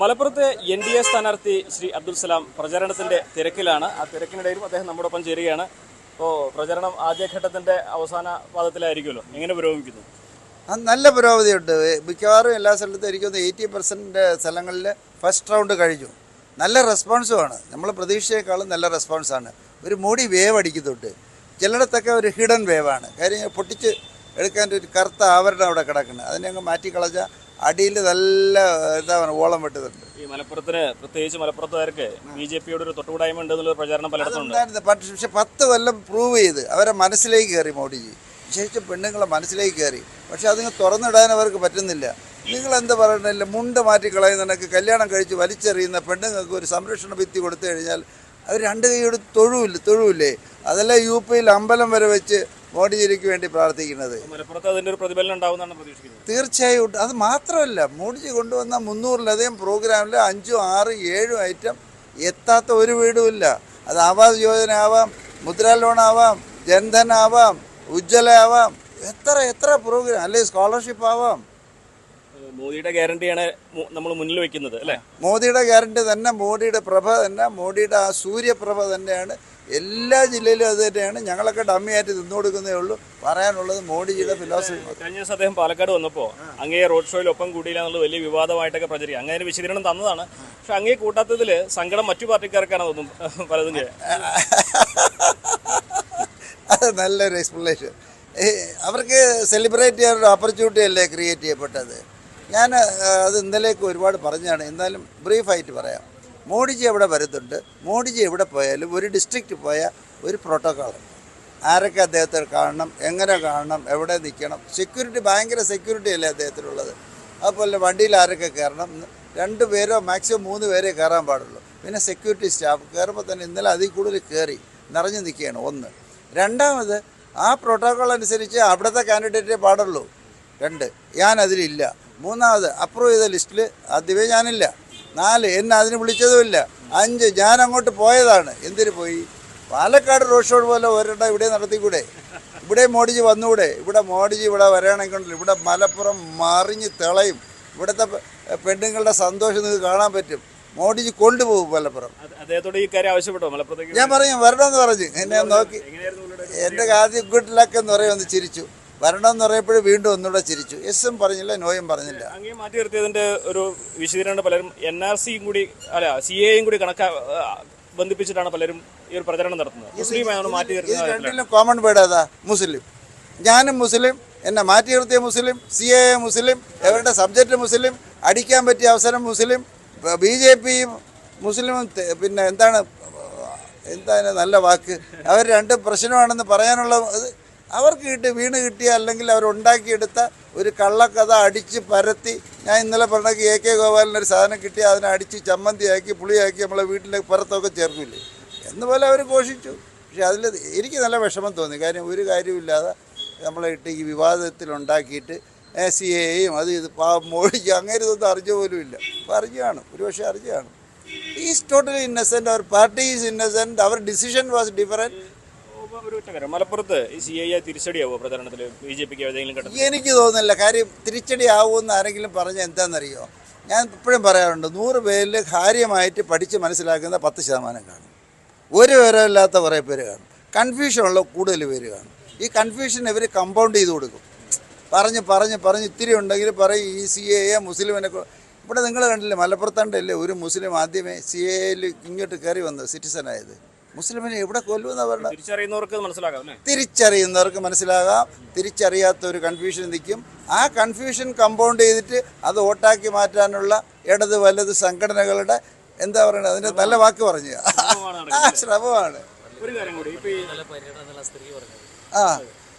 മലപ്പുറത്ത് N D A സ്ഥാനാർത്ഥി ശ്രീ അബ്ദുൽ സലാം പ്രചരണത്തിന്റെ തിരക്കിലാണ്. ആ തിരക്കിനിടയിലും അദ്ദേഹം നമ്മുടെ ഒപ്പം ചേരുകയാണ്. ഇപ്പോൾ പ്രചരണം ആദ്യഘട്ടത്തിന്റെ അവസാന പാദത്തിലായിരിക്കുമല്ലോ. എങ്ങനെ പുരോഗമിക്കുന്നു? നല്ല പുരോഗതിയുണ്ട്. മിക്കവാറും എല്ലാ സ്ഥലത്തും എനിക്കൊന്ന് എയ്റ്റി പെർസെന്റ് സ്ഥലങ്ങളിൽ ഫസ്റ്റ് റൗണ്ട് കഴിഞ്ഞു. നല്ല റെസ്പോൺസുമാണ് നമ്മൾ പ്രതീക്ഷയേക്കാളും നല്ല റെസ്പോൺസാണ് ഒരു മോഡി വേവ് അടിക്കുന്നുണ്ട്. ചിലയിടത്തൊക്കെ ഒരു ഹിഡൻ വേവാണ് കാര്യം പൊട്ടിച്ച് എടുക്കാൻ ഒരു കറുത്ത ആവരണം അവിടെ കിടക്കുന്നത് അതിനെ അങ്ങ് മാറ്റിക്കളഞ്ഞാൽ അടിയിൽ നല്ല എന്താ പറയുക ഓളം വെട്ടുന്നുണ്ട്. ഈ മലപ്പുറത്തിന് പ്രത്യേകിച്ച് മലപ്പുറത്തുകാർക്ക് ബി ജെ പിയോട് ഒരു തൊട്ടുകൂടായ്മ ഉണ്ട് എന്നുള്ള പ്രചാരണം പലയിടത്തും പക്ഷെ പത്ത് കൊല്ലം പ്രൂവ് ചെയ്ത് അവരെ മനസ്സിലേക്ക് കയറി മോഡിജി. വിശേഷിച്ച് പെണ്ണുങ്ങളെ മനസ്സിലേക്ക് കയറി. പക്ഷെ അതിന് തുറന്നിടാൻ അവർക്ക് പറ്റുന്നില്ല. നിങ്ങൾ എന്ത് പറയണില്ല മുണ്ട് മാറ്റി കളയുന്നതിനൊക്കെ കല്യാണം കഴിച്ച് വലിച്ചെറിയുന്ന പെണ്ണുങ്ങൾക്ക് ഒരു സംരക്ഷണ ഭിത്തി കൊടുത്തു കഴിഞ്ഞാൽ അവർ രണ്ട് കൈയോട് തൊഴുവില്ല തൊഴുവില്ലേ? അതല്ല യു പിയിൽ അമ്പലം വരെ വെച്ച് മോഡിജിക്ക് വേണ്ടി പ്രാർത്ഥിക്കുന്നത്. മലപ്പുറത്ത് ഒരു പ്രതിഫലനം ഉണ്ടാവുമെന്നാണ് പ്രതീക്ഷിക്കുന്നത്. തീർച്ചയായും. അത് മാത്രമല്ല മോഡിജി കൊണ്ടുവന്ന മുന്നൂറിലധികം പ്രോഗ്രാമിൽ അഞ്ചും ആറും ഏഴും ഐറ്റം എത്താത്ത ഒരു വീടുമില്ല അത് ആവാസ് യോജന ആവാം മുദ്ര ലോൺ ആവാം ജൻധൻ ആവാം ഉജ്ജ്വല ആവാം. എത്ര എത്ര പ്രോഗ്രാം അല്ലെങ്കിൽ സ്കോളർഷിപ്പ് ആവാം. മോദിയുടെ ഗ്യാരണ്ടിയാണ് നമ്മൾ മുന്നിൽ വെക്കുന്നത് അല്ലേ? മോദിയുടെ ഗ്യാരണ്ടി തന്നെ മോഡിയുടെ പ്രഭ തന്നെ മോഡിയുടെ ആ സൂര്യപ്രഭ തന്നെയാണ് എല്ലാ ജില്ലയിലും അത് തന്നെയാണ്. ഞങ്ങളൊക്കെ ഡമ്മിയായിട്ട് തിന്നു കൊടുക്കുന്നേ ഉള്ളൂ. പറയാനുള്ളത് മോഡിജിയുടെ ഫിലോസഫി കഴിഞ്ഞ ദിവസം അദ്ദേഹം പാലക്കാട് വന്നപ്പോൾ അങ്ങേ റോഡ് ഷോയിൽ ഒപ്പം കൂടിയില്ല എന്നുള്ളത് വലിയ വിവാദമായിട്ടൊക്കെ പ്രചരിക്കും. അങ്ങനെ വിശദീകരണം തന്നതാണ്. പക്ഷെ അങ്ങേ കൂട്ടത്തിൽ സങ്കടം മറ്റു പാർട്ടിക്കാർക്കാണ് തോന്നും പലതും അത് നല്ലൊരു എക്സ്പ്ലനേഷൻ അവർക്ക് സെലിബ്രേറ്റ് ചെയ്യാനൊരു ഓപ്പർച്യൂണിറ്റി അല്ലേ ക്രിയേറ്റ് ചെയ്യപ്പെട്ടത്? ഞാൻ അത് ഇന്നലേക്ക് ഒരുപാട് പറഞ്ഞാണ്. എന്നാലും ബ്രീഫായിട്ട് പറയാം. മോഡിജി എവിടെ വരുന്നുണ്ട്? മോഡിജി എവിടെ പോയാലും ഒരു ഡിസ്ട്രിക്റ്റ് പോയാൽ ഒരു പ്രോട്ടോക്കോൾ ആരൊക്കെ അദ്ദേഹത്തെ കാണണം? എങ്ങനെ കാണണം? എവിടെ നിൽക്കണം? സെക്യൂരിറ്റി ഭയങ്കര സെക്യൂരിറ്റി അല്ലേ അദ്ദേഹത്തിനുള്ളത്? അതുപോലെ വണ്ടിയിൽ ആരൊക്കെ കയറണം? രണ്ട് പേരോ മാക്സിമം മൂന്ന് പേരെ കയറാൻ പാടുള്ളൂ. പിന്നെ സെക്യൂരിറ്റി സ്റ്റാഫ് കയറുമ്പോൾ തന്നെ ഇന്നലെ അതിൽ കൂടുതൽ കയറി നിറഞ്ഞു നിൽക്കുകയാണ് ഒന്ന്. രണ്ടാമത് ആ പ്രോട്ടോക്കോൾ അനുസരിച്ച് അവിടുത്തെ കാൻഡിഡേറ്റേ പാടുള്ളൂ. രണ്ട് ഞാൻ അതിലില്ല മൂന്നാമത് അപ്രൂവ് ചെയ്ത ലിസ്റ്റിൽ ആദ്യമേ ഞാനില്ല. നാല് എന്നെ അതിന് വിളിച്ചതുമില്ല. അഞ്ച് ഞാൻ അങ്ങോട്ട് പോയതാണ്. എന്തിനു പോയി? പാലക്കാട് റോഡ് ഷോ പോലെ ഒരിടം ഇവിടെ നടത്തിക്കൂടെ? ഇവിടെ മോഡിജി വന്നുകൂടെ ഇവിടെ മോഡിജി ഇവിടെ വരികയാണെങ്കിൽ ഇവിടെ മലപ്പുറം മറിഞ്ഞ് തിളയും. ഇവിടുത്തെ പെണ്ണുങ്ങളുടെ സന്തോഷം നിങ്ങൾക്ക് കാണാൻ പറ്റും. മോഡിജി കൊണ്ടുപോകും മലപ്പുറം. അദ്ദേഹത്തോട് ഈ കാര്യം ആവശ്യപ്പെട്ടോ? മലപ്പുറത്തേക്ക് ഞാൻ പറഞ്ഞു വരണമെന്ന് പറഞ്ഞു. എന്നെ നോക്കി. എന്റെ ആദ്യം ഗുഡ് ലക്ക് എന്ന് പറയുമെന്ന് ചിരിച്ചു. വരണമെന്ന് പറയപ്പോഴും വീണ്ടും ഒന്നുകൂടെ ചിരിച്ചു. എസും പറഞ്ഞില്ല നോയും പറഞ്ഞില്ല. അങ്ങേ മാറ്റി നിർത്തിയതിന്റെ ഒരു വിശദീകരണം പലരും എൻ ആർ സിയും കൂടി അല്ല സി എയും കൂടി കണക്കാ ബന്ധിപ്പിച്ചിട്ടാണ് പലരും ഈ ഒരു പ്രചരണം നടത്തുന്നത്. മുസ്ലിം മാറ്റി രണ്ടിലും കോമൺ വേർഡ് ഏതാ? മുസ്ലിം. ഞാനും മുസ്ലിം എന്നെ മാറ്റി നിർത്തിയ മുസ്ലിം സി എ മുസ്ലിം അവരുടെ സബ്ജക്റ്റ് മുസ്ലിം അടിക്കാൻ പറ്റിയ അവസരം മുസ്ലിം ബി ജെ പിയും മുസ്ലിമും പിന്നെ എന്താണ് എന്താണ് നല്ല വാക്ക്? അവർ രണ്ട് പ്രശ്നമാണെന്ന് പറയാനുള്ള അവർക്ക് കിട്ടി വീണ് കിട്ടിയ അല്ലെങ്കിൽ അവരുണ്ടാക്കിയെടുത്ത ഒരു കള്ളക്കഥ അടിച്ച് പരത്തി. ഞാൻ ഇന്നലെ പറഞ്ഞ എ കെ ഗോപാലിന് ഒരു സാധനം കിട്ടി അതിനെ അടിച്ച് ചമ്മന്തിയാക്കി പുളിയാക്കി നമ്മളെ വീട്ടിലെ പുറത്തൊക്കെ ചേർക്കില്ലേ എന്നുപോലെ അവർ ഘോഷിച്ചു. പക്ഷേ അതിൽ എനിക്ക് നല്ല വിഷമം തോന്നി. കാര്യം ഒരു കാര്യമില്ലാതെ നമ്മളെ ഇട്ട് ഈ വിവാദത്തിൽ ഉണ്ടാക്കിയിട്ട് സി എയും അത് ഇത് മോഴിക്കും അങ്ങനെ ഇതൊന്നും അറിഞ്ഞ പോലും ഇല്ല. അപ്പോൾ അറിഞ്ഞാണ് ഒരുപക്ഷെ ഒരു പക്ഷേ അറിഞ്ഞു കാണും ഈസ് ടോട്ടലി ഇന്നസെന്റ് അവർ പാർട്ടി ഈസ് ഇന്നസെന്റ് അവർ ഡിസിഷൻ വാസ് ഡിഫറന്റ് ഒരു മലപ്പുറത്ത് തിരിച്ചടിയാവോ പ്രചാരണത്തിൽ ബി ജെ പിക്ക് എനിക്ക് തോന്നുന്നില്ല. കാര്യം തിരിച്ചടി ആവുമെന്ന് ആരെങ്കിലും പറഞ്ഞ എന്താണെന്നറിയോ ഞാൻ ഇപ്പോഴും പറയാറുണ്ട് നൂറ് പേരിൽ കാര്യമായിട്ട് പഠിച്ച് മനസ്സിലാക്കുന്ന പത്ത് ശതമാനം കാണും. ഒരു വിവരമില്ലാത്ത കുറേ പേര് കാണും. കൺഫ്യൂഷനുള്ള കൂടുതൽ പേര് കാണും. ഈ കൺഫ്യൂഷൻ ഇവർ കമ്പൗണ്ട് ചെയ്ത് കൊടുക്കും. പറഞ്ഞ് പറഞ്ഞ് പറഞ്ഞ് ഇത്തിരി ഉണ്ടെങ്കിൽ പറയും ഈ സി എ എ മുസ്ലിമിനെ ഇവിടെ നിങ്ങൾ കണ്ടില്ലേ മലപ്പുറത്തണ്ടല്ലേ ഒരു മുസ്ലിം ആദ്യമേ സി എയിൽ ഇങ്ങോട്ട് കയറി വന്നത് സിറ്റിസണായത് മുസ്ലിമിനെ എവിടെ കൊല്ലുമെന്നാണ് പറഞ്ഞത്? തിരിച്ചറിയുന്നവർക്ക് മനസ്സിലാകാം തിരിച്ചറിയുന്നവർക്ക് മനസ്സിലാകാം. തിരിച്ചറിയാത്ത ഒരു കൺഫ്യൂഷൻ നിൽക്കും. ആ കൺഫ്യൂഷൻ കമ്പൗണ്ട് ചെയ്തിട്ട് അത് വോട്ടാക്കി മാറ്റാനുള്ള ഇടത് വലത് സംഘടനകളുടെ എന്താ പറയുന്നത് അതിന്റെ നല്ല വാക്ക് പറഞ്ഞു. ആ ശ്രമമാണ് ഒരു കാര്യം കൂടി ഇപ്പൊ ഈ ആ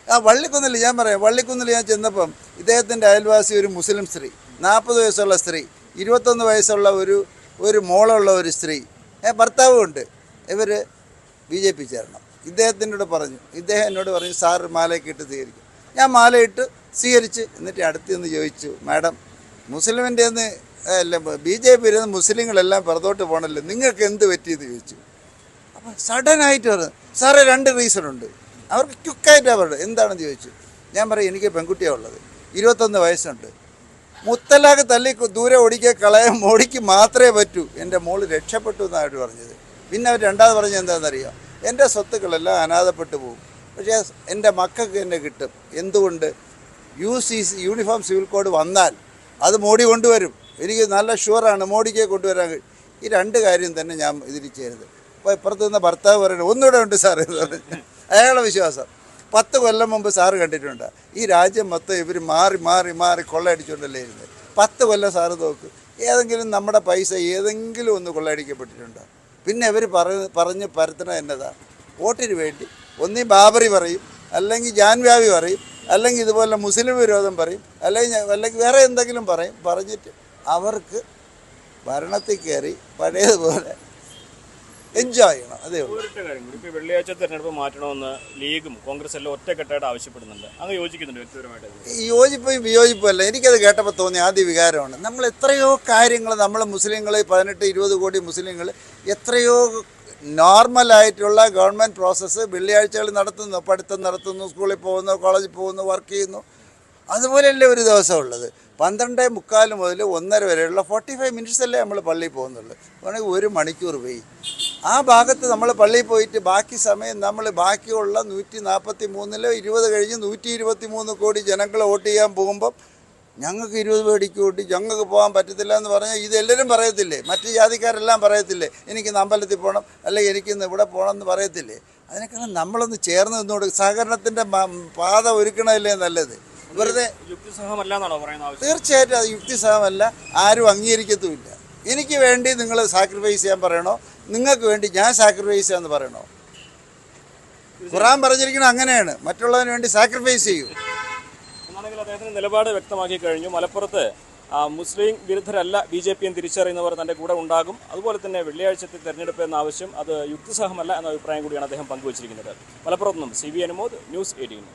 ആ വള്ളിക്കുന്നിൽ ഞാൻ പറയാം വള്ളിക്കുന്നിൽ ഞാൻ ചെന്നപ്പം ഇദ്ദേഹത്തിന്റെ അയൽവാസി ഒരു മുസ്ലിം സ്ത്രീ നാൽപ്പത് വയസ്സുള്ള സ്ത്രീ ഇരുപത്തൊന്ന് വയസ്സുള്ള ഒരു ഒരു മോളുള്ള ഒരു സ്ത്രീ ഭർത്താവുമുണ്ട് ഭർത്താവും ഉണ്ട് ഇവർ ബി ജെ പി ചേരണം. ഇദ്ദേഹത്തിനോട് പറഞ്ഞു. ഇദ്ദേഹം എന്നോട് പറഞ്ഞു സാർ മാലയൊക്കെ ഇട്ട് സ്വീകരിക്കും. ഞാൻ മാലയിട്ട് സ്വീകരിച്ച് എന്നിട്ട് അടുത്ത് നിന്ന് ചോദിച്ചു മാഡം മുസ്ലിമിന്റെ നിന്ന് അല്ല ബി ജെ പി ഇരുന്ന് മുസ്ലിങ്ങളെല്ലാം പുറത്തോട്ട് പോകണല്ലോ നിങ്ങൾക്ക് എന്ത് പറ്റിയെന്ന് ചോദിച്ചു. അപ്പോൾ സഡനായിട്ട് പറഞ്ഞു സാറേ രണ്ട് റീസൺ ഉണ്ട്. അവർക്ക് ക്യുക്കായിട്ടാണ് പറഞ്ഞത് എന്താണെന്ന് ചോദിച്ചു. ഞാൻ പറയും എനിക്ക് പെൺകുട്ടിയാണ് ഉള്ളത്. ഇരുപത്തൊന്ന് വയസ്സുണ്ട്. മുത്തലാഖ് തല്ലി ദൂരെ ഓടിക്കുക കളയാൻ മോടിക്ക് മാത്രമേ പറ്റൂ. എന്റെ മോൾ രക്ഷപ്പെട്ടു എന്നായിട്ട് പറഞ്ഞത്. പിന്നെ അവർ രണ്ടാമത് പറഞ്ഞ് എന്താണെന്നറിയോ? എന്റെ സ്വത്തുക്കളെല്ലാം അനാഥപ്പെട്ടു പോകും. പക്ഷേ എന്റെ മക്കൾക്ക് എന്നെ കിട്ടും. എന്തുകൊണ്ട്? U C uniform civil code വന്നാൽ അത് മോഡി കൊണ്ടുവരും. എനിക്ക് നല്ല ഷുവറാണ് മോഡിക്ക് കൊണ്ടുവരാൻ ഈ രണ്ട് കാര്യം തന്നെ ഞാൻ ഇതിൽ ചെയ്യരുത്. അപ്പോൾ ഇപ്പുറത്ത് നിന്ന് ഭർത്താവ് പറയുന്നത് ഒന്നുകൂടെ ഉണ്ട് സാർ എന്ന് പറഞ്ഞു. അയാളുടെ വിശ്വാസം. പത്ത് കൊല്ലം മുമ്പ് സാറ് കണ്ടിട്ടുണ്ട്. ഈ രാജ്യം മൊത്തം ഇവർ മാറി മാറി മാറി കൊള്ളയടിച്ചുകൊണ്ടല്ലേ ഇരുന്നത് പത്ത് കൊല്ലം സാറ് നോക്ക്. ഏതെങ്കിലും നമ്മുടെ പൈസ ഏതെങ്കിലും ഒന്ന് കൊള്ളയടിക്കപ്പെട്ടിട്ടുണ്ടോ? പിന്നെ ഇവർ പറഞ്ഞ് പറഞ്ഞ് പരത്തണ എന്നതാ? വോട്ടിന് വേണ്ടി. ഒന്നീ ബാബറി പറയും അല്ലെങ്കിൽ ജാൻവ്യാപി പറയും അല്ലെങ്കിൽ ഇതുപോലെ മുസ്ലിം വിരോധം പറയും അല്ലെങ്കിൽ അല്ലെങ്കിൽ വേറെ എന്തെങ്കിലും പറയും. പറഞ്ഞിട്ട് അവർക്ക് ഭരണത്തിൽ കയറി പഴയതുപോലെ എൻജോയ് ചെയ്യണം അതേ ഉള്ളൂ. ഇപ്പോൾ വെള്ളിയാഴ്ച തെരഞ്ഞെടുപ്പ് മാറ്റണമെന്ന് ലീഗും കോൺഗ്രസ് എല്ലാം ഒറ്റക്കെട്ടായിട്ട് ആവശ്യപ്പെടുന്നുണ്ട്. അങ്ങ് യോജിക്കുന്നുണ്ട് വ്യക്തിപരമായിട്ട്? യോജിപ്പും വിയോജിപ്പും അല്ല എനിക്കത് കേട്ടപ്പോൾ തോന്നിയ ആദ്യ വികാരമാണ്. നമ്മൾ എത്രയോ കാര്യങ്ങൾ നമ്മൾ മുസ്ലിങ്ങൾ പതിനെട്ട് ഇരുപത് കോടി മുസ്ലിങ്ങൾ എത്രയോ നോർമലായിട്ടുള്ള ഗവൺമെന്റ് പ്രോസസ്സ് വെള്ളിയാഴ്ചകൾ നടത്തുന്നു. പഠിത്തം നടത്തുന്നു സ്കൂളിൽ പോകുന്നു കോളേജിൽ പോകുന്നു വർക്ക് ചെയ്യുന്നു. അതുപോലെയല്ലേ ഒരു ദിവസം ഉള്ളത്. പന്ത്രണ്ട് മുക്കാൽ മുതൽ ഒന്നര വരെയുള്ള ഫോർട്ടി ഫൈവ് മിനിറ്റ്സ് അല്ലേ നമ്മൾ പള്ളിയിൽ പോകുന്നുള്ളൂ. വേണമെങ്കിൽ ഒരു മണിക്കൂർ പോയി ആ ഭാഗത്ത് നമ്മൾ പള്ളിയിൽ പോയിട്ട് ബാക്കി സമയം നമ്മൾ ബാക്കിയുള്ള നൂറ്റി നാൽപ്പത്തി മൂന്നിലോ ഇരുപത് കഴിഞ്ഞ് നൂറ്റി ഇരുപത്തി മൂന്ന് കോടി ജനങ്ങൾ വോട്ട് ചെയ്യാൻ പോകുമ്പം ഞങ്ങൾക്ക് ഇരുപത് പേടിക്ക് കൂട്ടി ഞങ്ങൾക്ക് പോകാൻ പറ്റത്തില്ല എന്ന് പറഞ്ഞാൽ ഇതെല്ലാവരും പറയത്തില്ലേ? മറ്റ് ജാതിക്കാരെല്ലാം പറയത്തില്ലേ? എനിക്ക് അമ്പലത്തിൽ പോകണം അല്ലെങ്കിൽ എനിക്കിന്ന് ഇവിടെ പോകണം എന്ന് പറയത്തില്ലേ? അതിനേക്കാളും നമ്മളൊന്ന് ചേർന്ന് നിന്നുകൊണ്ട് സഹകരണത്തിന്റെ പാത ഒരുക്കണമല്ലേ നല്ലത്? വെറുതെ തീർച്ചയായിട്ടും അത് യുക്തിസഹമല്ല ആരും അംഗീകരിക്കത്തുമില്ല. എനിക്ക് വേണ്ടി നിങ്ങൾ സാക്രിഫൈസ് ചെയ്യാൻ പറയണോ? നിങ്ങൾക്ക് വേണ്ടി ഞാൻ സാക്രിഫൈസ് ചെയ്യാന്ന് പറയണോ? ഖുറാൻ പറഞ്ഞിരിക്കുന്നത് അങ്ങനെയാണ്. മറ്റുള്ളവന് വേണ്ടി സാക്രിഫൈസ് ചെയ്യൂ. എന്നാണെങ്കിൽ അദ്ദേഹത്തിന്റെ നിലപാട് വ്യക്തമാക്കി കഴിഞ്ഞു. മലപ്പുറത്ത് മുസ്ലിം വിരുദ്ധരല്ല ബി ജെ പിയും തിരിച്ചറിയുന്നവർ തന്റെ കൂടെ ഉണ്ടാകും. അതുപോലെ തന്നെ വെള്ളിയാഴ്ചത്തെ തെരഞ്ഞെടുപ്പ് എന്ന ആവശ്യം അത് യുക്തിസഹമല്ല എന്ന അഭിപ്രായം കൂടിയാണ് അദ്ദേഹം പങ്കുവച്ചിരിക്കുന്നത്. മലപ്പുറത്ത് നിന്നും C V Anumod news eighteen.